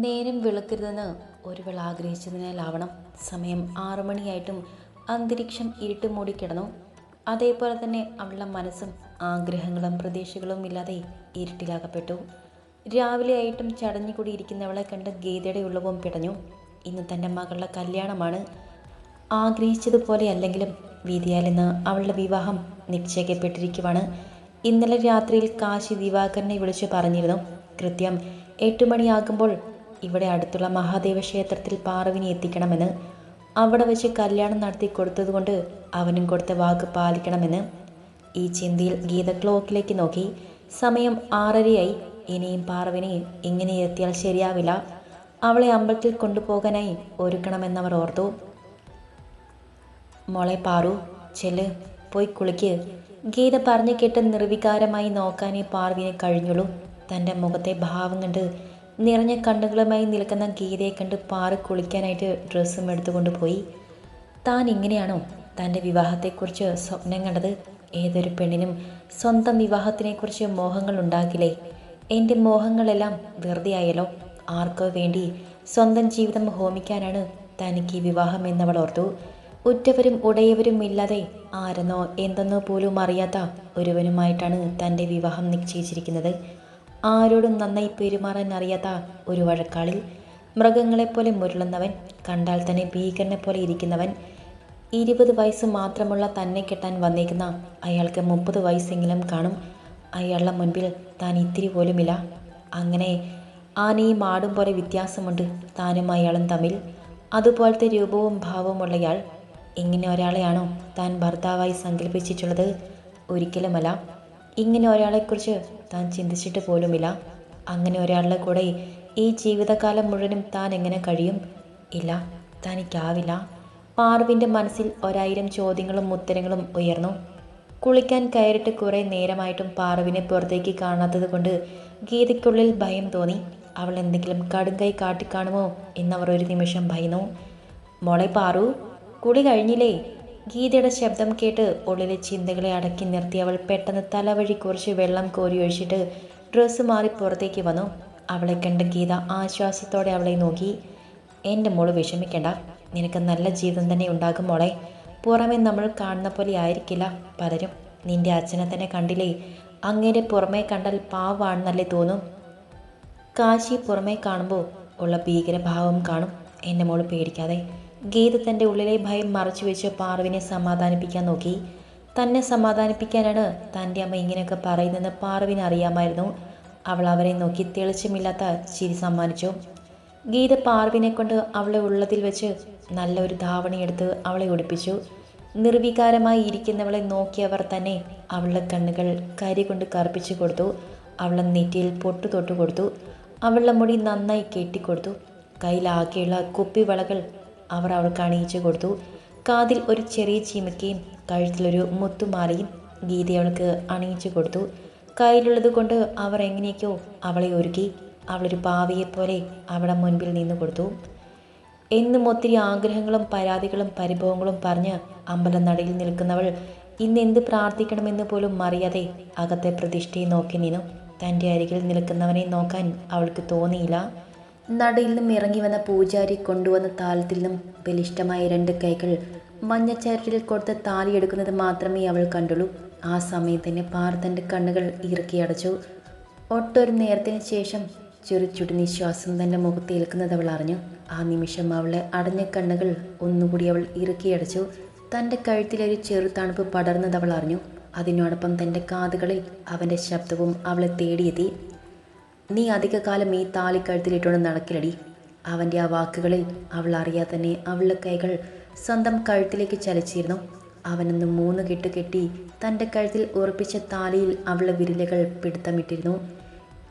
നേരം വെളുക്കരുതെന്ന് ഒരുവൾ ആഗ്രഹിച്ചതിനാലാവണം. സമയം ആറു മണിയായിട്ടും അന്തരീക്ഷം ഇരുട്ട് മൂടിക്കിടന്നു അതേപോലെ തന്നെ അവളുടെ മനസ്സും ആഗ്രഹങ്ങളും പ്രതീക്ഷകളും ഇല്ലാതെ ഇരുട്ടിലാകപ്പെട്ടു. രാവിലെ ആയിട്ടും ചടഞ്ഞുകൂടി ഇരിക്കുന്നവളെ കണ്ട് ഗീതയുടെ ഉള്ളവും പിടഞ്ഞു. ഇന്ന് തന്റെ മകളുടെ കല്യാണമാണ്. ആഗ്രഹിച്ചതുപോലെ അല്ലെങ്കിലും വിധിയാൽ ഇന്ന് അവളുടെ വിവാഹം നിശ്ചയിക്കപ്പെട്ടിരിക്കുവാണ്. ഇന്നലെ രാത്രിയിൽ കാശി ദിവാകരനെ വിളിച്ചു പറഞ്ഞിരുന്നു. കൃത്യം എട്ട് മണിയാകുമ്പോൾ ഇവിടെ അടുത്തുള്ള മഹാദേവ ക്ഷേത്രത്തിൽ പാറവിനെ എത്തിക്കണമെന്ന് അവിടെ വെച്ച് കല്യാണം നടത്തി കൊടുത്തതുകൊണ്ട് അവനും കൊടുത്ത വാക്ക് പാലിക്കണമെന്ന് ഈ ചിന്തയിൽ ഗീത ക്ലോക്കിലേക്ക് നോക്കി. സമയം ആറരയായി. ഇനിയും പാറവിനെ ഇങ്ങനെ എത്തിയാൽ ശരിയാവില്ല. അവളെ അമ്പലത്തിൽ കൊണ്ടുപോകാനായി ഒരുക്കണമെന്നവർ ഓർത്തു. മോളെ പാറു ചെല്ല് പോയി കുളിക്ക് ഗീത പറഞ്ഞു കേട്ട് നിർവികാരമായി നോക്കാനേ പാർവിനെ കഴിഞ്ഞുള്ളൂ. തന്റെ മുഖത്തെ ഭാവം കണ്ട് നിറഞ്ഞ കണ്ണുകളുമായി നിൽക്കുന്ന ഗീതയെ കണ്ട് പാറി കുളിക്കാനായിട്ട് ഡ്രസ്സും എടുത്തുകൊണ്ട് പോയി. താൻ ഇങ്ങനെയാണോ തന്റെ വിവാഹത്തെക്കുറിച്ച് സ്വപ്നം കണ്ടത്? ഏതൊരു പെണ്ണിനും സ്വന്തം വിവാഹത്തിനെക്കുറിച്ച് മോഹങ്ങൾ ഉണ്ടാകില്ലേ? എന്റെ മോഹങ്ങളെല്ലാം വെറുതെ ആയല്ലോ ആർക്കോ വേണ്ടി സ്വന്തം ജീവിതം ഹോമിക്കാനാണ് തനിക്ക് വിവാഹം എന്നവൾ ഓർത്തു. ഉറ്റവരും ഉടയവരും ഇല്ലാതെ ആരെന്നോ എന്തെന്നോ പോലും അറിയാത്ത ഒരുവനുമായിട്ടാണ് തന്റെ വിവാഹം നിശ്ചയിച്ചിരിക്കുന്നത്. ആരോടും നന്നായി പെരുമാറാൻ അറിയാത്ത ഒരു വഴക്കാളിൽ മൃഗങ്ങളെപ്പോലെ മുരളുന്നവൻ കണ്ടാൽ തന്നെ ഭീകരനെ പോലെ ഇരിക്കുന്നവൻ ഇരുപത് വയസ്സ് മാത്രമുള്ള തന്നെ കെട്ടാൻ വന്നേക്കുന്ന അയാൾക്ക് മുപ്പത് വയസ്സെങ്കിലും കാണും. അയാളുടെ മുൻപിൽ താൻ ഇത്തിരി പോലുമില്ല. അങ്ങനെ ആനയും ആടും പോലെ വ്യത്യാസമുണ്ട്. താനും അയാളും തമ്മിൽ. അതുപോലത്തെ രൂപവും ഭാവവുമുള്ളയാൾ ഇങ്ങനെ ഒരാളെയാണോ താൻ ഭർത്താവായി സങ്കല്പിച്ചിട്ടുള്ളത് ഒരിക്കലുമല്ല. ഇങ്ങനെ ഒരാളെക്കുറിച്ച് താൻ ചിന്തിച്ചിട്ട് പോലുമില്ല. അങ്ങനെ ഒരാളുടെ കൂടെ ഈ ജീവിതകാലം മുഴുവനും താൻ എങ്ങനെ കഴിയും? ഇല്ല തനിക്കാവില്ല. പാർവിന്റെ മനസ്സിൽ ഒരായിരം ചോദ്യങ്ങളും ഉത്തരങ്ങളും ഉയർന്നു. കുളിക്കാൻ കയറിട്ട് കുറേ നേരമായിട്ടും പാർവിനെ പുറത്തേക്ക് കാണാത്തത് കൊണ്ട് ഗീതയ്ക്കുള്ളിൽ ഭയം തോന്നി. അവൾ എന്തെങ്കിലും കടുങ്കൈ കാട്ടിക്കാണുമോ എന്നവർ ഒരു നിമിഷം ഭയന്നു. മോളെ പാറു കുളി കഴിഞ്ഞില്ലേ? ഗീതയുടെ ശബ്ദം കേട്ട് ഉള്ളിലെ ചിന്തകളെ അടക്കി നിർത്തി അവൾ പെട്ടെന്ന് തലവഴി കുറച്ച് വെള്ളം കോരി ഒഴിച്ചിട്ട് ഡ്രസ്സ് മാറി പുറത്തേക്ക് വന്നു. അവളെ കണ്ട ഗീത ആശ്വാസത്തോടെ അവളെ നോക്കി. എന്റെ മോൾ വിഷമിക്കണ്ട. നിനക്ക് നല്ല ജീവിതം തന്നെ ഉണ്ടാകും മോളെ. പുറമെ നമ്മൾ കാണുന്ന പോലെ ആയിരിക്കില്ല. പലരും നിന്റെ അച്ഛനെ തന്നെ കണ്ടില്ലേ? അങ്ങേരെ പുറമേ കണ്ടാൽ പാവാണെന്നല്ലേ തോന്നും. കാശി പുറമേ കാണുമ്പോൾ ഉള്ള ഭീകരഭാവം കാണും. എന്റെ മോൾ പേടിക്കാതെ. ഗീത തന്റെ ഉള്ളിലെ ഭയം മറച്ചു വെച്ച് പാർവിനെ സമാധാനിപ്പിക്കാൻ നോക്കി. തന്നെ സമാധാനിപ്പിക്കാനാണ് തന്റെ അമ്മ ഇങ്ങനെയൊക്കെ പറയുന്നതെന്ന് പാർവിന് അറിയാമായിരുന്നു. അവൾ അവരെ നോക്കി തെളിച്ചമില്ലാത്ത ചിരി സമ്മാനിച്ചു. ഗീത പാർവിനെ കൊണ്ട് അവളെ ഉള്ളതിൽ വെച്ച് നല്ലൊരു ധാവണിയെടുത്ത് അവളെ ഒടിപ്പിച്ചു നിർവികാരമായി ഇരിക്കുന്നവളെ നോക്കിയവർ തന്നെ അവളുടെ കണ്ണുകൾ കരി കൊണ്ട് കറുപ്പിച്ചു കൊടുത്തു. അവളെ നെറ്റിയിൽ പൊട്ടു തൊട്ടു കൊടുത്തു. അവളുടെ മുടി നന്നായി കെട്ടിക്കൊടുത്തു. കയ്യിലാകെയുള്ള കുപ്പിവളകൾ അവർ അവൾക്ക് അണിയിച്ചു കൊടുത്തു. കാതിൽ ഒരു ചെറിയ ചീമക്കയും കഴുത്തിലൊരു മുത്തുമാലയും ഗീത അവൾക്ക് അണിയിച്ചു കൊടുത്തു. കയ്യിലുള്ളത് കൊണ്ട് അവർ എങ്ങനെയൊക്കെയോ അവളെ ഒരുക്കി. അവളൊരു പാവയെപ്പോലെ അവളെ മുൻപിൽ നിന്ന് കൊടുത്തു. എന്നും ഒത്തിരി ആഗ്രഹങ്ങളും പരാതികളും പരിഭവങ്ങളും പറഞ്ഞ് അമ്പലനടയിൽ നിൽക്കുന്നവൾ ഇന്ന് എന്ത് പ്രാർത്ഥിക്കണമെന്ന് പോലും അറിയാതെ അകത്തെ പ്രതിഷ്ഠയെ നോക്കി നിന്നു. തന്റെ അരികിൽ നിൽക്കുന്നവനെ നോക്കാൻ അവൾക്ക് തോന്നിയില്ല. നടയിൽ നിന്നും ഇറങ്ങി വന്ന പൂജാരി കൊണ്ടുവന്ന താലത്തിൽ നിന്നും ബലിഷ്ടമായ രണ്ട് കൈകൾ മഞ്ഞച്ചാരറ്റിൽ കൊടുത്ത് താലിയെടുക്കുന്നത് മാത്രമേ അവൾ കണ്ടുള്ളൂ. ആ സമയം തന്നെ പാർത്തന്റെ കണ്ണുകൾ കണ്ണുകൾ ഇറുക്കിയടച്ചു ഒട്ടൊരു നേരത്തിന് ശേഷം ചെറു ചുടു നിശ്വാസം തന്റെ മുഖത്ത് ഏൽക്കുന്നത് അവൾ അറിഞ്ഞു. ആ നിമിഷം അവളെ അടഞ്ഞ കണ്ണുകൾ ഒന്നുകൂടി അവൾ ഇറുക്കിയടച്ചു തന്റെ കഴുത്തിലൊരു ചെറു തണുപ്പ് പടർന്നത് അവൾ അറിഞ്ഞു. അതിനോടൊപ്പം തന്റെ കാതുകളിൽ അവന്റെ ശബ്ദവും അവളെ തേടിയെത്തി. നീ അധികകാലം ഈ താലിക്കഴുത്തിലിട്ടുകൊണ്ട് നടക്കിലടി അവന്റെ ആ വാക്കുകളിൽ അവൾ അറിയാതെ തന്നെ അവളുടെ കൈകൾ സ്വന്തം കഴുത്തിലേക്ക് ചലിച്ചിരുന്നു. അവനൊന്ന് മൂന്ന് കെട്ട് കെട്ടി തന്റെ കഴുത്തിൽ ഉറപ്പിച്ച താലിയിൽ അവളുടെ വിരലുകൾ പിടുത്തമിട്ടിരുന്നു.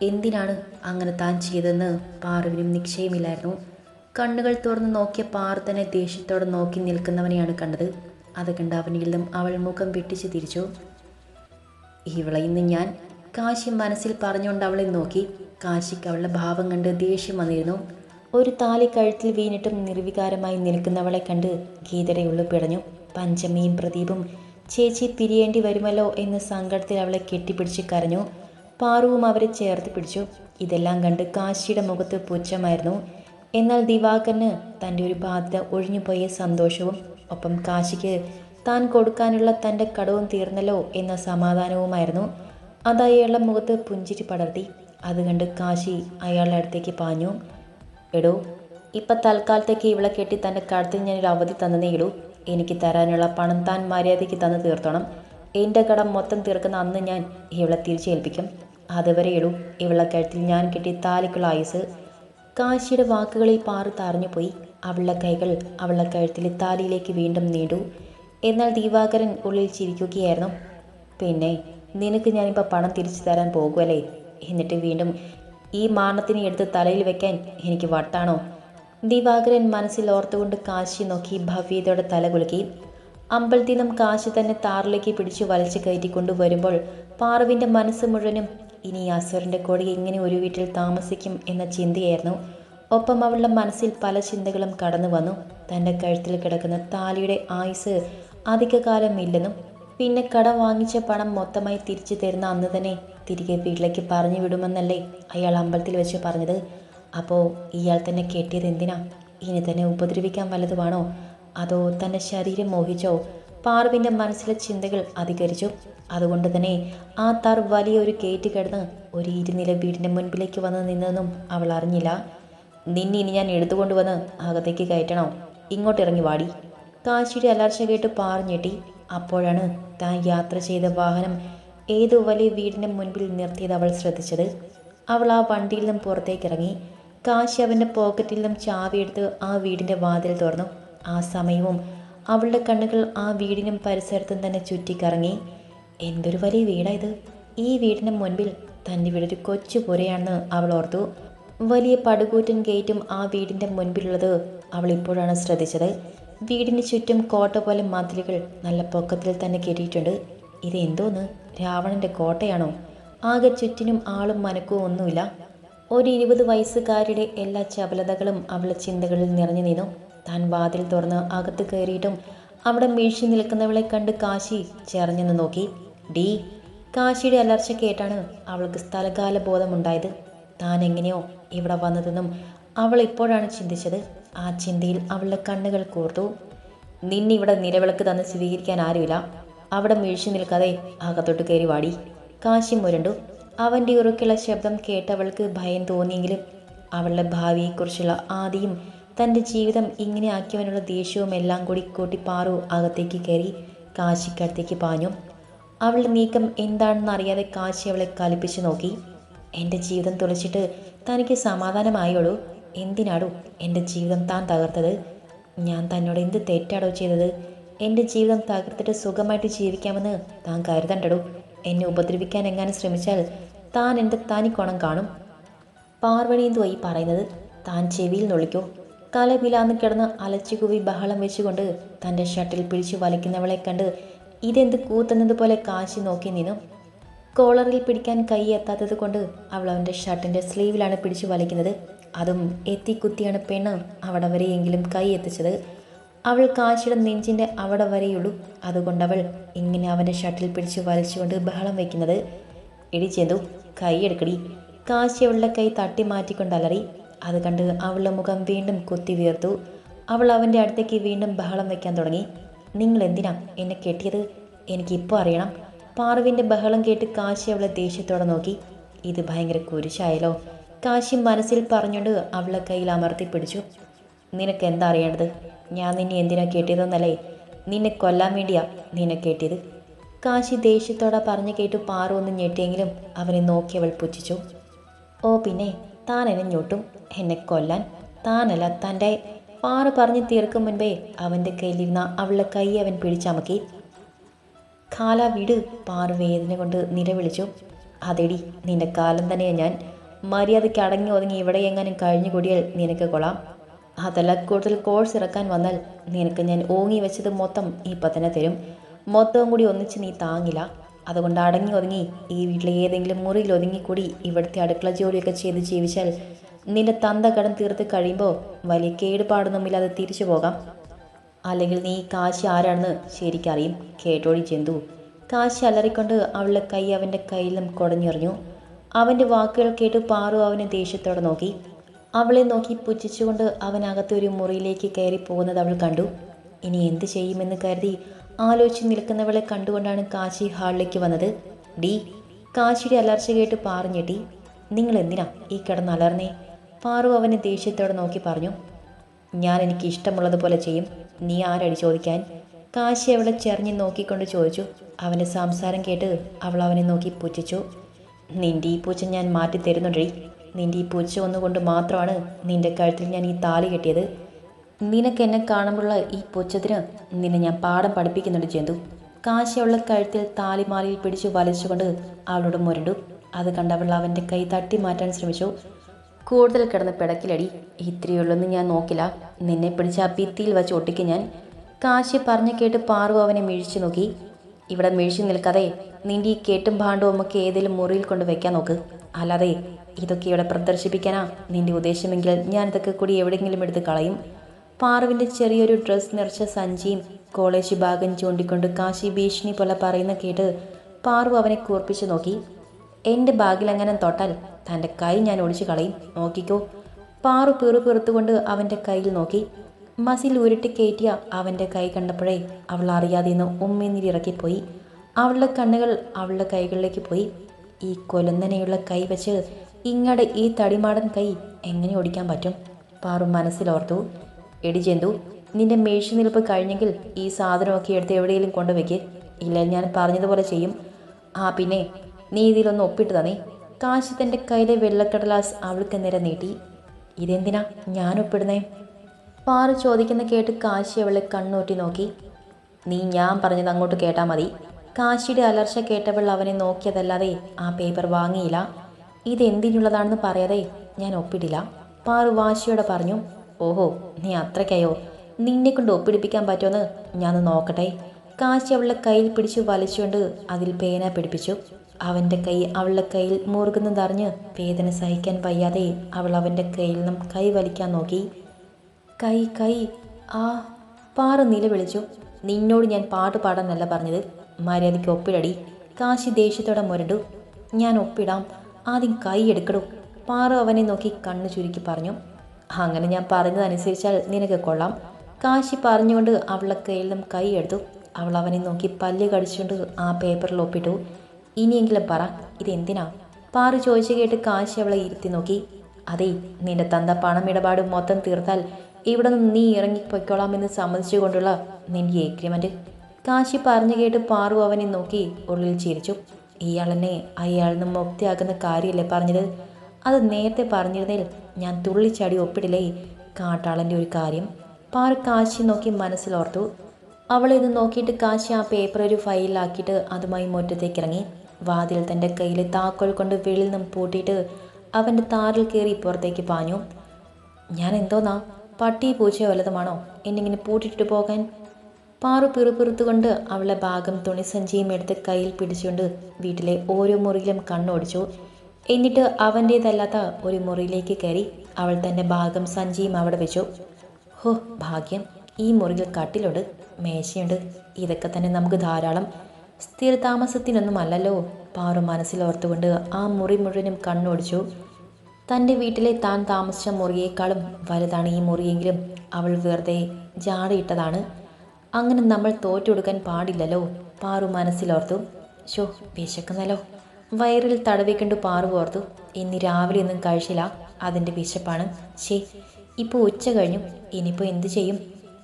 എന്തിനാണ് അങ്ങനെ താൻ ചെയ്തതെന്ന് പാറുവിനും നിശ്ചയമില്ലായിരുന്നു. കണ്ണുകൾ തുറന്ന് നോക്കിയ പാറു തന്നെ ദേഷ്യത്തോടെ നോക്കി നിൽക്കുന്നവനെയാണ് കണ്ടത്. അത് കണ്ട് അവനിൽ നിന്നും അവൾ മുഖം വെട്ടിച്ച് തിരിച്ചു. ഇവളെ ഇന്ന് ഞാൻ കാശി മനസ്സിൽ പറഞ്ഞുകൊണ്ട് അവളെ നോക്കി. കാശിക്ക് അവളുടെ ഭാവം കണ്ട് ദേഷ്യം വന്നിരുന്നു. ഒരു താലി കഴുത്തിൽ വീണിട്ടും നിർവികാരമായി നിൽക്കുന്നവളെ കണ്ട് ഗീതയുടെ ഉള്ളു പിടഞ്ഞു. പഞ്ചമിയും പ്രദീപും ചേച്ചി പിരിയേണ്ടി വരുമല്ലോ എന്ന് സങ്കടത്തിൽ അവളെ കെട്ടിപ്പിടിച്ച് കരഞ്ഞു. പാറുവും അവരെ ചേർത്ത് പിടിച്ചു. ഇതെല്ലാം കണ്ട് കാശിയുടെ മുഖത്ത് പുച്ഛമായിരുന്നു. എന്നാൽ ദിവാകരന് തന്റെ ഒരു ബാധ്യത ഒഴിഞ്ഞുപോയ സന്തോഷവും ഒപ്പം കാശിക്ക് താൻ കൊടുക്കാനുള്ള തന്റെ കടവും തീർന്നല്ലോ എന്ന സമാധാനവുമായിരുന്നു. അത് അയാളുടെ മുഖത്ത് പുഞ്ചിരി പടർത്തി. അത് കണ്ട് കാശി അയാളുടെ അടുത്തേക്ക് പാഞ്ഞു. എടോ ഇപ്പം തൽക്കാലത്തേക്ക് ഇവളെ കെട്ടി തന്റെ കടത്തിൽ ഞാനൊരു അവധി തന്നതേ ഇടൂ എനിക്ക് തരാനുള്ള പണം താൻ മര്യാദയ്ക്ക് തന്ന് തീർത്തോണം. എന്റെ കടം മൊത്തം തീർക്കുന്ന അന്ന് ഞാൻ ഇവളെ തിരിച്ചേൽപ്പിക്കും അതുവരെ ഇടൂ ഇവളെ കഴുത്തിൽ ഞാൻ കെട്ടി താലിക്കുള്ള ആയുസ്. കാശിയുടെ വാക്കുകളിൽ പാറു താറഞ്ഞുപോയി അവളുടെ കൈകൾ അവളുടെ കഴുത്തിൽ താലിയിലേക്ക് വീണ്ടും നീണ്ടു. എന്നാൽ ദിവാകരൻ ഉള്ളിൽ ചിരിക്കുകയായിരുന്നു. പിന്നെ നിനക്ക് ഞാനിപ്പോൾ പണം തിരിച്ചു തരാൻ പോകുമല്ലേ എന്നിട്ട് വീണ്ടും ഈ മാണത്തിനെ എടുത്ത് തലയിൽ വെക്കാൻ എനിക്ക് വട്ടാണോ? ദിവാകരൻ മനസ്സിൽ ഓർത്തുകൊണ്ട് കാശി നോക്കി ഭവ്യതയുടെ തല കുലുക്കി. അമ്പലത്തിൽ നിന്നും കാശി തന്നെ താറിലേക്ക് പിടിച്ചു വലിച്ചു കയറ്റിക്കൊണ്ടു വരുമ്പോൾ പാറുവിന്റെ മനസ്സ് മുഴുവനും ഇനി അസുരന്റെ കൂടെ എങ്ങനെ ഒരു വീട്ടിൽ താമസിക്കും എന്ന ചിന്തയായിരുന്നു. ഒപ്പം അവളുടെ മനസ്സിൽ പല ചിന്തകളും കടന്നു വന്നു തന്റെ കഴുത്തിൽ കിടക്കുന്ന താലിയുടെ ആയുസ് അധികകാലം ഇല്ലെന്നും പിന്നെ കടം വാങ്ങിച്ച പണം മൊത്തമായി തിരിച്ചു തരുന്ന അന്ന് തന്നെ തിരികെ വീട്ടിലേക്ക് പറഞ്ഞു വിടുമെന്നല്ലേ അയാൾ അമ്പലത്തിൽ വെച്ച് പറഞ്ഞത്. അപ്പോൾ ഇയാൾ തന്നെ കെട്ടിയത് എന്തിനാ? ഇനി തന്നെ ഉപദ്രവിക്കാൻ വല്ലതുമാണോ? അതോ തന്റെ ശരീരം മോഹിച്ചോ? പാർവിന്റെ മനസ്സിലെ ചിന്തകൾ അധികരിച്ചു. അതുകൊണ്ട് തന്നെ ആ താർ വലിയൊരു ഗേറ്റ് കിടന്ന് ഒരു ഇരുനില വീടിന്റെ മുൻപിലേക്ക് വന്ന് നിന്നതെന്നും അവൾ അറിഞ്ഞില്ല. നിന്നെ ഇനി ഞാൻ എടുത്തുകൊണ്ടുവന്ന് അകത്തേക്ക് കയറ്റണോ? ഇങ്ങോട്ട് ഇറങ്ങി വാടി. കാശിയുടെ അലർച്ച കേട്ട് പാറിഞ്ഞെട്ടി അപ്പോഴാണ് താൻ യാത്ര ചെയ്ത വാഹനം ഏതോ വലിയ വീടിന്റെ മുൻപിൽ നിർത്തിയത് അവൾ ശ്രദ്ധിച്ചത്. അവൾ ആ വണ്ടിയിൽ നിന്നും പുറത്തേക്ക് ഇറങ്ങി കാശി അവന്റെ പോക്കറ്റിൽ നിന്നും ചാവിയെടുത്ത് ആ വീടിന്റെ വാതിൽ തുറന്നു. ആ സമയവും അവളുടെ കണ്ണുകൾ ആ വീടിനും പരിസരത്തും തന്നെ ചുറ്റിക്കറങ്ങി. എന്തൊരു വലിയ വീടായത് ഈ വീടിന് മുൻപിൽ തന്റെ വീടൊരു കൊച്ചു പുരയാണെന്ന് അവൾ ഓർത്തു. വലിയ പടുകൂറ്റൻ ഗേറ്റും ആ വീടിന്റെ മുൻപിലുള്ളത് അവൾ ഇപ്പോഴാണ് ശ്രദ്ധിച്ചത്. വീടിന് ചുറ്റും കോട്ട പോലെ മതിലുകൾ നല്ല പൊക്കത്തിൽ തന്നെ കെട്ടിയിട്ടുണ്ട് ഇത് എന്തോന്ന്? രാവണന്റെ കോട്ടയാണോ? ആകെ ചുറ്റിനും ആളും മനക്കവും ഒന്നുമില്ല. ഒരു ഇരുപത് വയസ്സുകാരുടെ എല്ലാ ചപലതകളും അവളുടെ ചിന്തകളിൽ നിറഞ്ഞു നിന്നു. താൻ വാതിൽ തുറന്ന് അകത്ത് കയറിയിട്ടും അവിടെ വീഴ്ച നിൽക്കുന്നവളെ കണ്ട് കാശി ചെറഞ്ഞെന്ന് നോക്കി. ഡി കാശിയുടെ അലർച്ച കേട്ടാണ് അവൾക്ക് സ്ഥലകാല ബോധമുണ്ടായത് താൻ എങ്ങനെയോ ഇവിടെ വന്നതെന്നും അവൾ ഇപ്പോഴാണ് ചിന്തിച്ചത്. ആ ചിന്തയിൽ അവളുടെ കണ്ണുകൾ കോർത്തു. നിന്നിവിടെ നിലവിളക്ക് തന്ന് സ്വീകരിക്കാൻ ആരുമില്ല. അവിടെ മിഴിച്ചു നിൽക്കാതെ അകത്തോട്ട് കയറി വാടി. കാശി മുരണ്ടു. അവന്റെ ഉറക്കുള്ള ശബ്ദം കേട്ടവൾക്ക് ഭയം തോന്നിയെങ്കിലും അവളുടെ ഭാവിയെക്കുറിച്ചുള്ള ആദിയും തന്റെ ജീവിതം ഇങ്ങനെ ആക്കിയവനുള്ള ദേഷ്യവും എല്ലാം കൂടി കൂട്ടി പാറു അകത്തേക്ക് കയറി കാശിക്കടുത്തേക്ക് പാഞ്ഞു. അവളുടെ നീക്കം എന്താണെന്ന് അറിയാതെ കാശി അവളെ കലിപ്പിച്ചു നോക്കി. എന്റെ ജീവിതം തുളച്ചിട്ട് തനിക്ക് സമാധാനമായോളൂ. എന്തിനാടോ എന്റെ ജീവിതം താൻ തകർത്തത്? ഞാൻ തന്നോട് എന്ത് തെറ്റാടോ ചെയ്തത്? എന്റെ ജീവിതം തകർത്തിട്ട് സുഖമായിട്ട് ജീവിക്കാമെന്ന് താൻ കരുതണ്ടടോ? എന്നെ ഉപദ്രവിക്കാൻ എങ്ങാനും ശ്രമിച്ചാൽ താൻ എന്റെ തനിക്കോണം കാണും. പാർവണി എന്തുവാ ഈ പറയുന്നത്? താൻ ചെവിയിൽ നൊളിക്കോ കലപിലാന്ന് കിടന്ന് അലച്ചുകുവി ബഹളം വെച്ചുകൊണ്ട് തന്റെ ഷട്ടിൽ പിടിച്ചു വലിക്കുന്നവളെ കണ്ട് ഇതെന്ത് കൂത്തുന്നത് പോലെ കാശി നോക്കി നിന്നു? കോളറിൽ പിടിക്കാൻ കൈ എത്താത്തത് കൊണ്ട് അവൾ അവന്റെ ഷർട്ടിന്റെ സ്ലീവിലാണ് പിടിച്ചു വലിക്കുന്നത്. അതും എത്തിക്കുത്തിയാണ് പെണ്ണ് അവിടെ വരെയെങ്കിലും കൈ എത്തിച്ചത്. അവൾ കാശിയുടെ നെഞ്ചിന്റെ അവിടെ വരെയുള്ളൂ. അതുകൊണ്ട് അവൾ ഇങ്ങനെ അവന്റെ ഷട്ടിൽ പിടിച്ച് വലിച്ചുകൊണ്ട് ബഹളം വയ്ക്കുന്നത്. എടി ചെന്തു കൈ എടുക്കടി. കാശി അവളുടെ കൈ തട്ടി മാറ്റിക്കൊണ്ട് അലറി. അത് കണ്ട് അവളുടെ മുഖം വീണ്ടും കുത്തി വീർത്തു. അവൾ അവന്റെ അടുത്തേക്ക് വീണ്ടും ബഹളം വയ്ക്കാൻ തുടങ്ങി. നിങ്ങൾ എന്തിനാ എന്നെ കെട്ടിയത്? എനിക്കിപ്പോൾ അറിയണം. പാറുവിന്റെ ബഹളം കേട്ട് കാശി അവളെ ദേഷ്യത്തോടെ നോക്കി. ഇത് ഭയങ്കര കുരിശായല്ലോ. കാശി മനസ്സിൽ പറഞ്ഞുകൊണ്ട് അവളെ കയ്യിൽ അമർത്തി പിടിച്ചു. നിനക്ക് എന്താ അറിയേണ്ടത്? ഞാൻ നിന്നെ എന്തിനാ കെട്ടിയതെന്നല്ലേ? നിന്നെ കൊല്ലാൻ വേണ്ടിയാ നിന്നെ കെട്ടിയത്. കാശി ദേഷ്യത്തോടെ പറഞ്ഞു കേട്ടു പാറു ഒന്ന് ഞെട്ടിയെങ്കിലും അവനെ നോക്കി അവൾ പുച്ഛിച്ചു. ഓ പിന്നെ താൻ എന്നെ ഞൊട്ടും. എന്നെ കൊല്ലാൻ? താനല്ല തന്റെ പാറ പറഞ്ഞു തീർക്കും മുൻപേ അവന്റെ കയ്യിലിരുന്ന അവളുടെ കൈ അവൻ പിടിച്ചമക്കി. കാല വിട്. പാറു വേദന കൊണ്ട് നിലവിളിച്ചു. അതെടി നിന്റെ കാലം തന്നെയാണ് ഞാൻ. മര്യാദയ്ക്ക് അടങ്ങി ഒതുങ്ങി ഇവിടെ എങ്ങാനും കഴിഞ്ഞുകൂടിയാൽ നിനക്ക് കൊള്ളാം. അതല്ല കൂടുതൽ കോഴ്സ് ഇറക്കാൻ വന്നാൽ നിനക്ക് ഞാൻ ഓങ്ങി വെച്ചത് മൊത്തം ഈ തന്നെ തരും. മൊത്തവും കൂടി ഒന്നിച്ച് നീ താങ്ങില്ല. അതുകൊണ്ട് അടങ്ങി ഒതുങ്ങി ഈ വീട്ടിലെ ഏതെങ്കിലും മുറിയിൽ ഒതുങ്ങിക്കൂടി ഇവിടുത്തെ അടുക്കള ജോലിയൊക്കെ ചെയ്ത് ജീവിച്ചാൽ നിന്റെ തന്ത കടം തീർത്ത് കഴിയുമ്പോൾ വലിയ കേടുപാടൊന്നുമില്ലാതെ തിരിച്ചു പോകാം. അല്ലെങ്കിൽ നീ കാശി ആരാണെന്ന് ശരിക്കറിയും. കേട്ടോടി ചെന്തു കാശി അലറിക്കൊണ്ട് അവളുടെ കൈ അവന്റെ കയ്യിലും കുടഞ്ഞെറിഞ്ഞു. അവന്റെ വാക്കുകൾ കേട്ട് പാറു അവനെ ദേഷ്യത്തോടെ നോക്കി. അവളെ നോക്കി പുച്ഛിച്ചുകൊണ്ട് അവനകത്ത് ഒരു മുറിയിലേക്ക് കയറി പോകുന്നത് അവൾ കണ്ടു. ഇനി എന്ത് ചെയ്യുമെന്ന് കരുതി ആലോചിച്ച് നിൽക്കുന്നവളെ കണ്ടുകൊണ്ടാണ് കാശി ഹാളിലേക്ക് വന്നത്. ഡി കാശിയുടെ അലർച്ച കേട്ട് പാറഞ്ഞെട്ടി നിങ്ങൾ എന്തിനാ ഈ കിടന്ന് അലർന്നേ? പാറു അവനെ ദേഷ്യത്തോടെ നോക്കി പറഞ്ഞു. ഞാൻ എനിക്ക് ഇഷ്ടമുള്ളതുപോലെ ചെയ്യും. നീ ആരടി ചോദിക്കാൻ? കാശി അവളെ ചെറിഞ്ഞ് നോക്കിക്കൊണ്ട് ചോദിച്ചു. അവന്റെ സംസാരം കേട്ട് അവൾ അവനെ നോക്കി പുച്ഛിച്ചു. നിന്റെ ഈ പൂച്ച ഞാൻ മാറ്റി തരുന്നുണ്ടേ നിന്റെ ഈ പൂച്ച ഒന്നുകൊണ്ട് മാത്രമാണ് നിന്റെ കഴുത്തിൽ ഞാൻ ഈ താലി കെട്ടിയത്. നിനക്ക് എന്നെ കാണുമ്പോഴുള്ള ഈ പൂച്ചത്തിന് നിന്നെ ഞാൻ പാഠം പഠിപ്പിക്കുന്നുണ്ട് ജന്തു. കാശയുള്ള കഴുത്തിൽ കഴുത്തിൽ താലിമാലയിൽ പിടിച്ചു വലിച്ചുകൊണ്ട് അവളോട് മുരണ്ടു. അത് കണ്ടവൾ അവന്റെ കൈ തട്ടി മാറ്റാൻ ശ്രമിച്ചു. കൂടുതൽ കിടന്ന് പിടക്കിലടി ഇത്രയുള്ളൊന്നും ഞാൻ നോക്കില്ല. നിന്നെ പിടിച്ച ആ ഭിത്തിയിൽ വച്ച് ഒട്ടിക്കും ഞാൻ. കാശി പറഞ്ഞു കേട്ട് പാറു അവനെ മിഴിച്ചു നോക്കി. ഇവിടെ മിഴിച്ചു നിൽക്കാതെ നിന്റെ ഈ കേട്ടും ഒക്കെ ഏതെങ്കിലും മുറിയിൽ കൊണ്ട് വെക്കാൻ നോക്ക്. അല്ലാതെ ഇതൊക്കെ ഇവിടെ പ്രദർശിപ്പിക്കാനാ നിന്റെ ഉദ്ദേശമെങ്കിൽ ഞാൻ ഇതൊക്കെ കൂടി എവിടെയെങ്കിലും എടുത്ത് കളയും. പാറുവിന്റെ ചെറിയൊരു ഡ്രസ്സ് നിറച്ച സഞ്ചിയും കോളേജ് ഭാഗം ചൂണ്ടിക്കൊണ്ട് കാശി ഭീഷണി പോലെ പറയുന്ന കേട്ട് പാറു അവനെ കൂർപ്പിച്ചു നോക്കി. എന്റെ ബാഗിൽ അങ്ങനെ തൊട്ടാൽ തന്റെ കൈ ഞാൻ ഒളിച്ചു കളയും. നോക്കിക്കോ. പാറു പിറു പിറുത്തുകൊണ്ട് അവന്റെ കയ്യിൽ നോക്കി. മസിൽ ഉരുട്ടി കയറ്റിയ അവന്റെ കൈ കണ്ടപ്പോഴേ അവൾ അറിയാതെ നിന്ന് ഉമ്മിന്നിരിറക്കിപ്പോയി അവളുടെ കണ്ണുകൾ അവളുടെ കൈകളിലേക്ക് പോയി. ഈ കൊലന്നനെയുള്ള കൈ വെച്ച് ഇങ്ങടെ ഈ തടിമാടൻ കൈ എങ്ങനെ ഓടിക്കാൻ പറ്റും? പാറു മനസ്സിലോർത്തു എടി ജന്തു നിന്റെ മേശി നിൽപ്പ് കഴിഞ്ഞെങ്കിൽ ഈ സാധനമൊക്കെ എടുത്ത് എവിടെയെങ്കിലും കൊണ്ടുവയ്ക്ക്. ഇല്ലെങ്കിൽ ഞാൻ പറഞ്ഞതുപോലെ ചെയ്യും. ആ പിന്നെ നീ ഇതിലൊന്ന് ഒപ്പിട്ട് തന്നെ. കാശി തന്റെ കയ്യിലെ വെള്ളക്കടലാസ് അവൾക്ക് നേരെ നീട്ടി. ഇതെന്തിനാ ഞാൻ ഒപ്പിടുന്നേ? പാറു ചോദിക്കുന്ന കേട്ട് കാശി അവളെ കണ്ണൂറ്റി നോക്കി. നീ ഞാൻ പറഞ്ഞത് അങ്ങോട്ട് കേട്ടാൽ മതി. കാശിയുടെ അലർച്ച കേട്ടവൾ അവനെ നോക്കിയതല്ലാതെ ആ പേപ്പർ വാങ്ങിയില്ല. ഇതെന്തിനുള്ളതാണെന്ന് പറയാതെ ഞാൻ ഒപ്പിടില്ല. പാറു വാശിയോടെ പറഞ്ഞു ഓഹോ നീ അത്രയ്ക്കായോ? നിന്നെ കൊണ്ട് ഒപ്പിടിപ്പിക്കാൻ പറ്റുമെന്ന് ഞാൻ നോക്കട്ടെ. കാശി അവളുടെ കയ്യിൽ പിടിച്ചു വലിച്ചുകൊണ്ട് അതിൽ പേന പിടിപ്പിച്ചു. അവന്റെ കൈ അവളുടെ കയ്യിൽ മുറുകുന്നതറിഞ്ഞ് വേദന സഹിക്കാൻ വയ്യാതെ അവൾ അവന്റെ കയ്യിൽ നിന്നും കൈ വലിക്കാൻ നോക്കി. കൈ കൈ ആ പാറ നിലവിളിച്ചു. നിന്നോട് ഞാൻ പാട്ട് പാടാനല്ല പറഞ്ഞത്. മര്യാദയ്ക്ക് ഒപ്പിടടി. കാശി ദേഷ്യത്തോടെ മുരണ്ടു. ഞാൻ ഒപ്പിടാം. ആദ്യം കൈ എടുക്കടൂ. പാറു അവനെ നോക്കി കണ്ണു ചുരുക്കി പറഞ്ഞു. അങ്ങനെ ഞാൻ പറഞ്ഞതനുസരിച്ചാൽ നിനക്ക് കൊള്ളാം. കാശി പറഞ്ഞുകൊണ്ട് അവളുടെ കയ്യിൽ നിന്നും കൈ എടുത്തു. അവൾ അവനെ നോക്കി പല്ല് കടിച്ചുകൊണ്ട് ആ പേപ്പറിൽ ഒപ്പിട്ടു. ഇനിയെങ്കിലും പറ. ഇതെന്തിനാ? പാറു ചോദിച്ചു കേട്ട് കാശി അവളെ ഇരുത്തി നോക്കി. അതെ നിന്റെ തന്ത പണമിടപാട് മൊത്തം തീർത്താൽ ഇവിടെ നിന്ന് നീ ഇറങ്ങിപ്പോയിക്കോളാമെന്ന് സമ്മതിച്ചുകൊണ്ടുള്ള നിന്റെ എഗ്രിമെന്റ് കാശി പറഞ്ഞു കേട്ട് പാറു അവനെ നോക്കി ഉള്ളിൽ ചിരിച്ചു. ഇയാളെന്നെ അയാളിൽ നിന്ന് മുക്തിയാക്കുന്ന കാര്യമല്ലേ പറഞ്ഞത്? അത് നേരത്തെ പറഞ്ഞിരുന്നതിൽ ഞാൻ തുള്ളിച്ചാടി ഒപ്പിടില്ലേ? കാട്ടാളന്റെ ഒരു കാര്യം. പാറു കാശി നോക്കി മനസ്സിലോർത്തു അവളിത് നോക്കിയിട്ട് കാശി ആ പേപ്പർ ഒരു ഫയലിലാക്കിയിട്ട് അതുമായി മുറ്റത്തേക്ക് ഇറങ്ങി വാതിൽ തന്റെ കയ്യിലെ താക്കോൽ കൊണ്ട് വെളിയിൽ നിന്നും പൂട്ടിയിട്ട് അവന്റെ താറിൽ കയറി പുറത്തേക്ക് പാഞ്ഞു. ഞാൻ എന്തോന്നാ? പട്ടി പൂച്ച വല്ലതുമാണോ? എന്നിങ്ങനെ പൂട്ടിയിട്ട് പോകാൻ? പാറു പിറുപിറുത്തുകൊണ്ട് അവളെ ഭാഗം തുണിസഞ്ചിയും എടുത്ത് കയ്യിൽ പിടിച്ചുകൊണ്ട് വീട്ടിലെ ഓരോ മുറിയിലും കണ്ണോടിച്ചു. എന്നിട്ട് അവന്റേതല്ലാത്ത ഒരു മുറിയിലേക്ക് കയറി അവൾ തന്റെ ഭാഗം സഞ്ചിയും അവിടെ വെച്ചു. ഹോ ഭാഗ്യം. ഈ മുറിയിൽ കട്ടിലുണ്ട് മേശയുണ്ട്. ഇതൊക്കെ തന്നെ നമുക്ക് ധാരാളം. സ്ഥിരതാമസത്തിനൊന്നും അല്ലല്ലോ പാറു മനസ്സിലോർത്തുകൊണ്ട് ആ മുറി മുഴുവനും കണ്ണോടിച്ചു. തന്റെ വീട്ടിലെ താൻ താമസിച്ച മുറിയേക്കാളും വലുതാണ് ഈ മുറിയെങ്കിലും അവൾ വെറുതെ ജാടയിട്ടതാണ്. അങ്ങനെ നമ്മൾ തോറ്റൊടുക്കാൻ പാടില്ലല്ലോ. പാറു മനസ്സിലോർത്തു. ഷോ വിശക്കുന്നല്ലോ. വയറിൽ തടവിക്കൊണ്ട് പാറു ഓർത്തു. ഇന്ന് രാവിലെ ഒന്നും കഴിച്ചില്ല. അതിന്റെ വിശപ്പാണ്. ശേ ഇപ്പോൾ ഉച്ച കഴിഞ്ഞു. ഇനിയിപ്പോൾ എന്തു ചെയ്യും?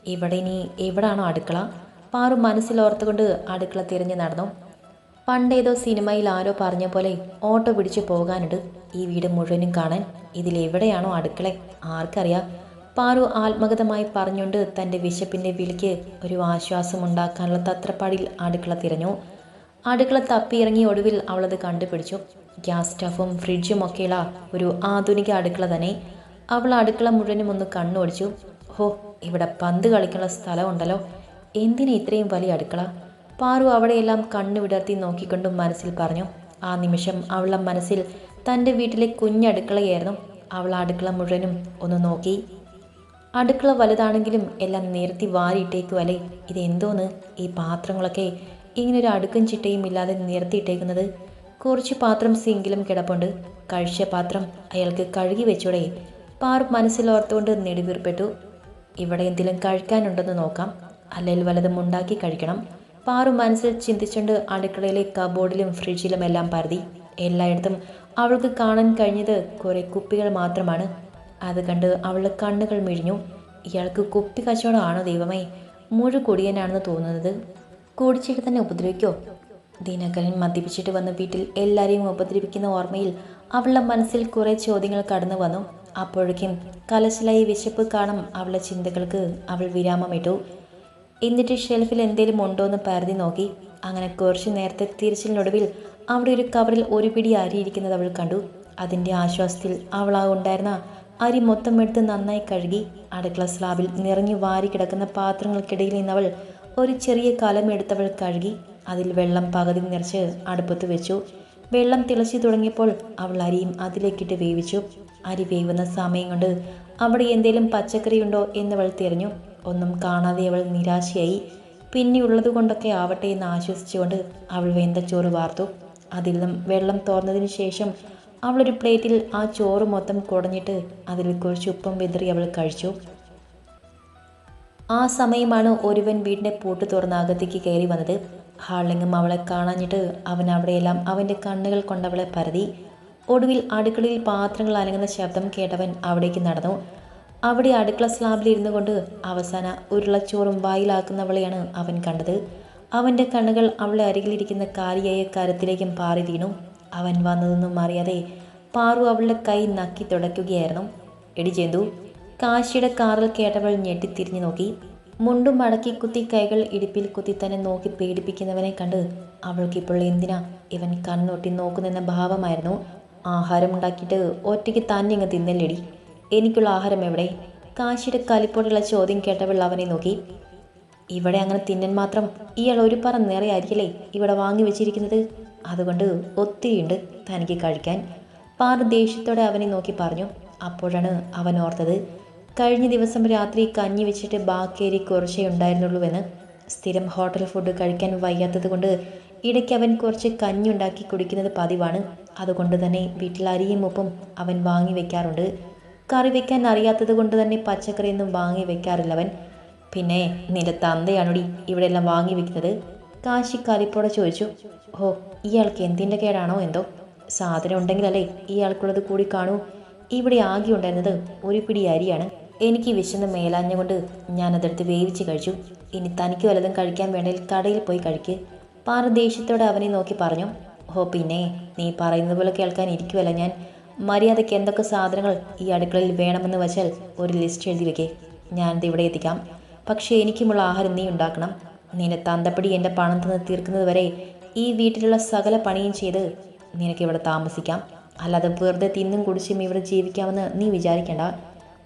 ഇവിടെ ഇനി എവിടാണോ അടുക്കള? പാറു മനസ്സിലോർത്തുകൊണ്ട് അടുക്കള തിരഞ്ഞു നടന്നു. പണ്ടേതോ സിനിമയിൽ ആരോ പറഞ്ഞ പോലെ ഓട്ടോ പിടിച്ച് പോകാനുണ്ട്. ഈ വീട് മുഴുവനും കാണാൻ. ഇതിലെവിടെയാണോ അടുക്കള? ആർക്കറിയാം. പാറു ആത്മഗതമായി പറഞ്ഞുകൊണ്ട് തന്റെ വിശപ്പിന്റെ വിളിക്ക് ഒരു ആശ്വാസം ഉണ്ടാക്കാനുള്ള തത്രപ്പാടിൽ അടുക്കള തിരഞ്ഞു. അടുക്കള തപ്പിയിറങ്ങി ഒടുവിൽ അവളത് കണ്ടുപിടിച്ചു. ഗ്യാസ് സ്റ്റഫും ഫ്രിഡ്ജും ഒക്കെയുള്ള ഒരു ആധുനിക അടുക്കള തന്നെ. അവൾ അടുക്കള മുഴുവനും ഒന്ന് കണ്ണോടിച്ചു. ഹോ ഇവിടെ പന്ത് കളിക്കാനുള്ള സ്ഥലമുണ്ടല്ലോ. എന്തിനാ ഇത്രയും വലിയ അടുക്കള? പാറു അവിടെയെല്ലാം കണ്ണു വിടർത്തി നോക്കിക്കൊണ്ടും മനസ്സിൽ പറഞ്ഞു. ആ നിമിഷം അവളുടെ മനസ്സിൽ തന്റെ വീട്ടിലെ കുഞ്ഞടുക്കളയായിരുന്നു. അവൾ അടുക്കള മുഴുവനും ഒന്ന് നോക്കി. അടുക്കള വലുതാണെങ്കിലും എല്ലാം നിരത്തി വാരിയിട്ടേക്കുമല്ലേ ഇതെന്തോന്ന്? ഈ പാത്രങ്ങളൊക്കെ ഇങ്ങനെ ഒരു അടുക്കും ചിട്ടയും ഇല്ലാതെ നിരത്തിയിട്ടേക്കുന്നത്. കുറച്ച് പാത്രം സിങ്കിലും കിടപ്പുണ്ട്. കഴിച്ച പാത്രം അയാൾക്ക് കഴുകി വെച്ചൂടെ. പാറു മനസ്സിലോർത്തുകൊണ്ട് നെടുവീർപ്പെട്ടു. ഇവിടെ എന്തെങ്കിലും കഴിക്കാനുണ്ടെന്ന് നോക്കാം. അല്ലെങ്കിൽ വല്ലതും ഉണ്ടാക്കി കഴിക്കണം. പാറു മനസ്സിൽ ചിന്തിച്ചുകൊണ്ട് അടുക്കളയിലെ കബോർഡിലും ഫ്രിഡ്ജിലും എല്ലാം പരതി. എല്ലായിടത്തും അവൾക്ക് കാണാൻ കഴിഞ്ഞത് കുറേ കുപ്പികൾ മാത്രമാണ്. അത് കണ്ട് അവൾ കണ്ണുകൾ മിഴിഞ്ഞു. ഇയാൾക്ക് കുപ്പി കച്ചവടമാണോ ദൈവമേ? മുഴു കുടിയനാണെന്ന് തോന്നുന്നത്. കുടിച്ചിട്ട് തന്നെ ഉപദ്രവിക്കോ? ദിനകരൻ മദ്യപിച്ചിട്ട് വന്ന വീട്ടിൽ എല്ലാവരെയും ഉപദ്രവിക്കുന്ന ഓർമ്മയിൽ അവളുടെ മനസ്സിൽ കുറേ ചോദ്യങ്ങൾ കടന്നു വന്നു. അപ്പോഴേക്കും കലശലായി വിശപ്പ് കാണും അവളുടെ ചിന്തകൾക്ക് അവൾ വിരാമമിട്ടു. എന്നിട്ട് ഷെൽഫിൽ എന്തെങ്കിലും ഉണ്ടോ എന്ന് പരതി നോക്കി. അങ്ങനെ കുറച്ച് നേരത്തെ തിരിച്ചിലിനൊടുവിൽ അവിടെ ഒരു കവറിൽ ഒരു പിടി അരിയിരിക്കുന്നത് അവൾ കണ്ടു. അതിന്റെ ആശ്വാസത്തിൽ അവൾ ഉണ്ടായിരുന്ന അരി മൊത്തം എടുത്ത് നന്നായി കഴുകി അടുക്കള സ്ലാബിൽ നിറഞ്ഞു വാരി കിടക്കുന്ന പാത്രങ്ങൾക്കിടയിൽ നിന്നവൾ ഒരു ചെറിയ കലം എടുത്തവൾ കഴുകി അതിൽ വെള്ളം പകുതി നിറച്ച് അടുപ്പത്ത് വെച്ചു. വെള്ളം തിളച്ചു തുടങ്ങിയപ്പോൾ അവൾ അരിയും അതിലേക്കിട്ട് വേവിച്ചു. അരി വേവുന്ന സമയം കൊണ്ട് അവിടെ എന്തേലും പച്ചക്കറിയുണ്ടോ എന്നവൾ തിരഞ്ഞു. ഒന്നും കാണാതെ അവൾ നിരാശയായി. പിന്നെയുള്ളത് കൊണ്ടൊക്കെ ആവട്ടെ എന്ന് ആശ്വസിച്ചുകൊണ്ട് അവൾ വെന്ത വാർത്തു. അതിൽ നിന്നും വെള്ളം തോർന്നതിന് ശേഷം അവളൊരു പ്ലേറ്റിൽ ആ ചോറ് മൊത്തം കുടഞ്ഞിട്ട് അതിൽ കുറച്ച് ഉപ്പം വിതറി അവൾ കഴിച്ചു. ആ സമയമാണ് ഒരുവൻ വീടിന്റെ പൂട്ട് തുറന്ന് അകത്തേക്ക് കയറി വന്നത്. ഹാളിലെങ്ങും അവളെ കാണാഞ്ഞിട്ട് അവൻ അവിടെയെല്ലാം അവന്റെ കണ്ണുകൾ കൊണ്ടവളെ പരതി. ഒടുവിൽ അടുക്കളയിൽ പാത്രങ്ങൾ അലങ്ങുന്ന ശബ്ദം കേട്ടവൻ അവിടേക്ക് നടന്നു. അവിടെ അടുക്കള സ്ലാബിൽ ഇരുന്നു കൊണ്ട് അവസാന ഉരുളച്ചോറും വായിലാക്കുന്നവളെയാണ് അവൻ കണ്ടത്. അവന്റെ കണ്ണുകൾ അവളെ അരികിലിരിക്കുന്ന കാലിയായ കരത്തിലേക്കും പാറി വീണു. അവൻ വന്നതൊന്നും അറിയാതെ പാറു അവളുടെ കൈ നക്കി തുടയ്ക്കുകയായിരുന്നു. എടി ജന്തു കാശിയുടെ കാറിൽ കേട്ടവൾ ഞെട്ടിത്തിരിഞ്ഞു നോക്കി. മുണ്ടും മടക്കി കുത്തി കൈകൾ ഇടുപ്പിൽ കുത്തി തന്നെ നോക്കി പേടിപ്പിക്കുന്നവനെ കണ്ട് അവൾക്കിപ്പോൾ എന്തിനാ ഇവൻ കണ്ണൊട്ടി നോക്കുന്നെന്ന ഭാവമായിരുന്നു. ആഹാരം ഉണ്ടാക്കിയിട്ട് ഒറ്റയ്ക്ക് തന്നെ ഇങ്ങ് തിന്നല്ലേടി? എനിക്കുള്ള ആഹാരം എവിടെ? കാശിയുടെ കലിപ്പോടുള്ള ചോദ്യം കേട്ടവൾ അവനെ നോക്കി. ഇവിടെ അങ്ങനെ തിന്നൻ മാത്രം ഇയാൾ ഒരു പറ നിറയായിരിക്കില്ലേ ഇവിടെ വാങ്ങി വെച്ചിരിക്കുന്നത്. അതുകൊണ്ട് ഒത്തിരിയുണ്ട് തനിക്ക് കഴിക്കാൻ. പാറ ദേഷ്യത്തോടെ അവനെ നോക്കി പറഞ്ഞു. അപ്പോഴാണ് അവൻ ഓർത്തത് കഴിഞ്ഞ ദിവസം രാത്രി കഞ്ഞി വെച്ചിട്ട് ബാക്കിയേരി കുറച്ചേ ഉണ്ടായിരുന്നുള്ളൂവെന്ന് സ്ഥിരം ഹോട്ടൽ ഫുഡ് കഴിക്കാൻ വയ്യാത്തത് കൊണ്ട് ഇടയ്ക്ക് അവൻ കുറച്ച് കഞ്ഞി ഉണ്ടാക്കി കുടിക്കുന്നത് പതിവാണ്. അതുകൊണ്ട് തന്നെ വീട്ടിൽ അരിയും ഉപ്പും അവൻ വാങ്ങി വെക്കാറുണ്ട്. കറി വെക്കാൻ അറിയാത്തത് കൊണ്ട് തന്നെ പച്ചക്കറിയൊന്നും വാങ്ങി വെക്കാറില്ല അവൻ. പിന്നെ നിന്റെ തന്തയാണോടി ഇവിടെ എല്ലാം വാങ്ങി വെക്കുന്നത്? കാശി കലിപ്പോടെ ചോദിച്ചു. ഓ ഇയാൾക്ക് എന്തിന്റെ കേടാണോ എന്തോ? സാധനം ഉണ്ടെങ്കിലല്ലേ ഇയാൾക്കുള്ളത് കൂടി കാണൂ. ഇവിടെ ആകെ ഉണ്ടായിരുന്നത് ഒരു പിടി അരിയാണ്. എനിക്ക് വിശന്ന് മേലാഞ്ഞുകൊണ്ട് ഞാനതെടുത്ത് വേവിച്ച് കഴിച്ചു. ഇനി തനിക്ക് വല്ലതും കഴിക്കാൻ വേണമെങ്കിൽ കടയിൽ പോയി കഴിക്ക്. പാറ ദേഷ്യത്തോടെ അവനെ നോക്കി പറഞ്ഞു. ഓ പിന്നെ നീ പറയുന്നത് പോലെ കേൾക്കാൻ ഇരിക്കുമല്ല ഞാൻ. മര്യാദയ്ക്ക് എന്തൊക്കെ സാധനങ്ങൾ ഈ അടുക്കളയിൽ വേണമെന്ന് വെച്ചാൽ ഒരു ലിസ്റ്റ് എഴുതി വെക്കേ. ഞാനിത് ഇവിടെ എത്തിക്കാം. പക്ഷേ എനിക്കുമുള്ള ആഹാരം നീ ഉണ്ടാക്കണം. നിന്റെ തന്തപ്പടി എന്റെ പണം തന്ന് തീർക്കുന്നത് വരെ ഈ വീട്ടിലുള്ള സകല പണിയും ചെയ്ത് നിനക്കിവിടെ താമസിക്കാം. അല്ലാതെ വെറുതെ തിന്നും കുടിച്ചും ഇവിടെ ജീവിക്കാമെന്ന് നീ വിചാരിക്കേണ്ട.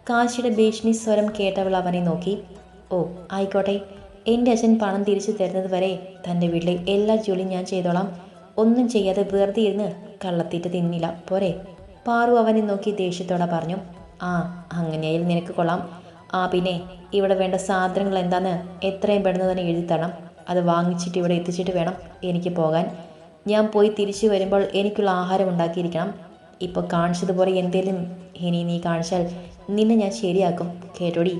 കാശിയുടെ ഭീഷണി സ്വരം കേട്ടവൾ അവനെ നോക്കി. ഓ ആയിക്കോട്ടെ. എന്റെ അച്ഛൻ പണം തിരിച്ചു തരുന്നത് വരെ തന്റെ വീട്ടിലെ എല്ലാ ജോലിയും ഞാൻ ചെയ്തോളാം. ഒന്നും ചെയ്യാതെ വെറുതെ ഇരുന്ന് കള്ളത്തീറ്റ് തിന്നില്ല. പോരെ. പാറു അവനെ നോക്കി ദേഷ്യത്തോടെ പറഞ്ഞു. ആ അങ്ങനെയായാലും നിനക്ക് കൊള്ളാം. ആ പിന്നെ ഇവിടെ വേണ്ട സാധനങ്ങൾ എന്താന്ന് എത്രയും പെട്ടെന്ന് തന്നെ എഴുതി തരണം അത് വാങ്ങിച്ചിട്ട് ഇവിടെ എത്തിച്ചിട്ട് വേണം എനിക്ക് പോകാൻ. ഞാൻ പോയി തിരിച്ചു വരുമ്പോൾ എനിക്കുള്ള ആഹാരം ഉണ്ടാക്കിയിരിക്കണം. ഇപ്പോൾ കാണിച്ചതുപോലെ എന്തേലും ഇനി നീ കാണിച്ചാൽ നിന്നെ ഞാൻ ശരിയാക്കും കേട്ടോടി?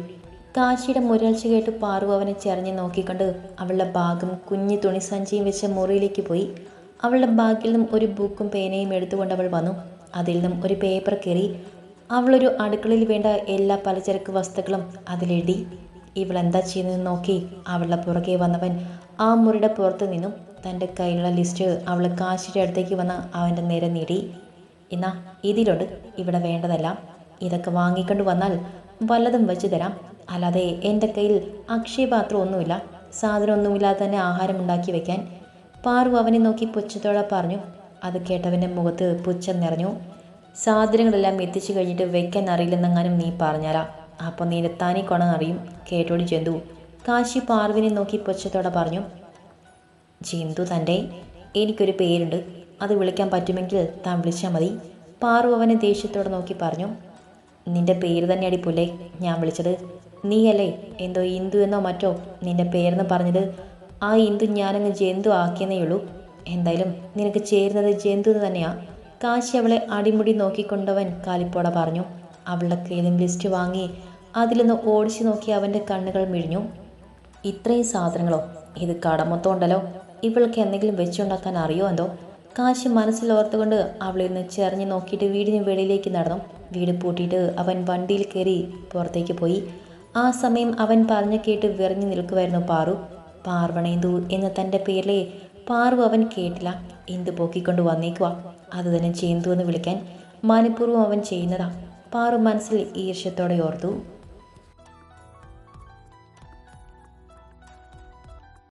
കാശിയുടെ മുരൾച്ച കേട്ട് പാറു അവനെ ചെറിഞ്ഞ് നോക്കിക്കൊണ്ട് അവളുടെ ബാഗും കുഞ്ഞു തുണി സഞ്ചിയും വെച്ച മുറിയിലേക്ക് പോയി. അവളുടെ ബാഗിൽ നിന്നും ഒരു ബുക്കും പേനയും എടുത്തുകൊണ്ട് അവൾ വന്നു. അതിൽ നിന്നും ഒരു പേപ്പർ കയറി അവളൊരു അടുക്കളയിൽ വേണ്ട എല്ലാ പലചരക്ക് വസ്തുക്കളും അതിലെഴുതി ഇവളെന്താ ചെയ്യുന്നതെന്ന് നോക്കി അവളുടെ പുറകെ വന്നവൻ ആ മുറിയുടെ പുറത്ത് നിന്നും തന്റെ കയ്യിലുള്ള ലിസ്റ്റ് അവൾ കാശിയുടെ അടുത്തേക്ക് വന്ന അവന്റെ നേരെ നേടി. എന്നാ ഇതിലുണ്ട് ഇവിടെ വേണ്ടതെല്ലാം ഇതൊക്കെ വാങ്ങിക്കൊണ്ട് വന്നാൽ വല്ലതും വെച്ച് തരാം. അല്ലാതെ എന്റെ കയ്യിൽ അക്ഷയപാത്രം ഒന്നുമില്ല. സാധനമൊന്നുമില്ലാതെ തന്നെ ആഹാരം ഉണ്ടാക്കി വെക്കാൻ. പാറു അവനെ നോക്കി പുച്ഛത്തോടെ പറഞ്ഞു. അത് കേട്ടവന്റെ മുഖത്ത് പുച്ഛം നിറഞ്ഞു. സാധനങ്ങളെല്ലാം എത്തിച്ചു കഴിഞ്ഞിട്ട് വെക്കാൻ അറിയില്ലെന്നെങ്ങാനും നീ പറഞ്ഞാലാ. അപ്പോൾ നീ കൊണ കൊണമെന്നറിയും കേട്ടോടി ജന്തു. കാശി പാർവിനെ നോക്കി പൊച്ചത്തോടെ പറഞ്ഞു ജിന്തു തന്റെ എനിക്കൊരു പേരുണ്ട്. അത് വിളിക്കാൻ പറ്റുമെങ്കിൽ താൻ വിളിച്ചാൽ മതി. പാറു അവനെ ദേഷ്യത്തോടെ നോക്കി പറഞ്ഞു നിന്റെ പേര് തന്നെ അടിപ്പുല്ലേ ഞാൻ വിളിച്ചത് നീയല്ലേ? എന്തോ ഇന്ദു എന്നോ മറ്റോ? നിന്റെ പേരെന്ന് പറഞ്ഞത് ആ ഇന്ദു ഞാനങ്ങ് ജന്തു ആക്കിയെന്നേ ഉള്ളൂ എന്തായാലും നിനക്ക് ചേരുന്നത് ജന്തു തന്നെയാ. കാശി അവളെ അടിമുടി നോക്കിക്കൊണ്ടവൻ കാലിപ്പോട പറഞ്ഞു. അവളുടെ കയ്യിലും ലിസ്റ്റ് വാങ്ങി അതിലൊന്ന് ഓടിച്ചു നോക്കി അവന്റെ കണ്ണുകൾ മിഴിഞ്ഞു. ഇത്രയും സാധനങ്ങളോ? ഇത് കടമൊത്തമുണ്ടല്ലോ. ഇവൾക്ക് എന്തെങ്കിലും വെച്ചുണ്ടാക്കാൻ അറിയോ എന്തോ? കാശി മനസ്സിൽ ഓർത്തുകൊണ്ട് അവളിൽ നിന്ന് ചെറിഞ്ഞ് നോക്കിയിട്ട് വീടിന് വെളിയിലേക്ക് നടന്നു. വീട് പൂട്ടിയിട്ട് അവൻ വണ്ടിയിൽ കയറി പുറത്തേക്ക് പോയി. ആ സമയം അവൻ പറഞ്ഞു കേട്ട് വിറഞ്ഞു നിൽക്കുമായിരുന്നു പാറു. പാർവണേന്ദു എന്ന് തന്റെ പേരിലെ പാറു അവൻ കേട്ടില്ല. എന്ത് പോക്കിക്കൊണ്ട് വന്നേക്കുക അത് തന്നെ ചേന്തു എന്ന് വിളിക്കാൻ മനഃപൂർവം അവൻ ചെയ്യുന്നതാ. പാറു മനസ്സിൽ ഈർഷ്യത്തോടെ ഓർത്തു.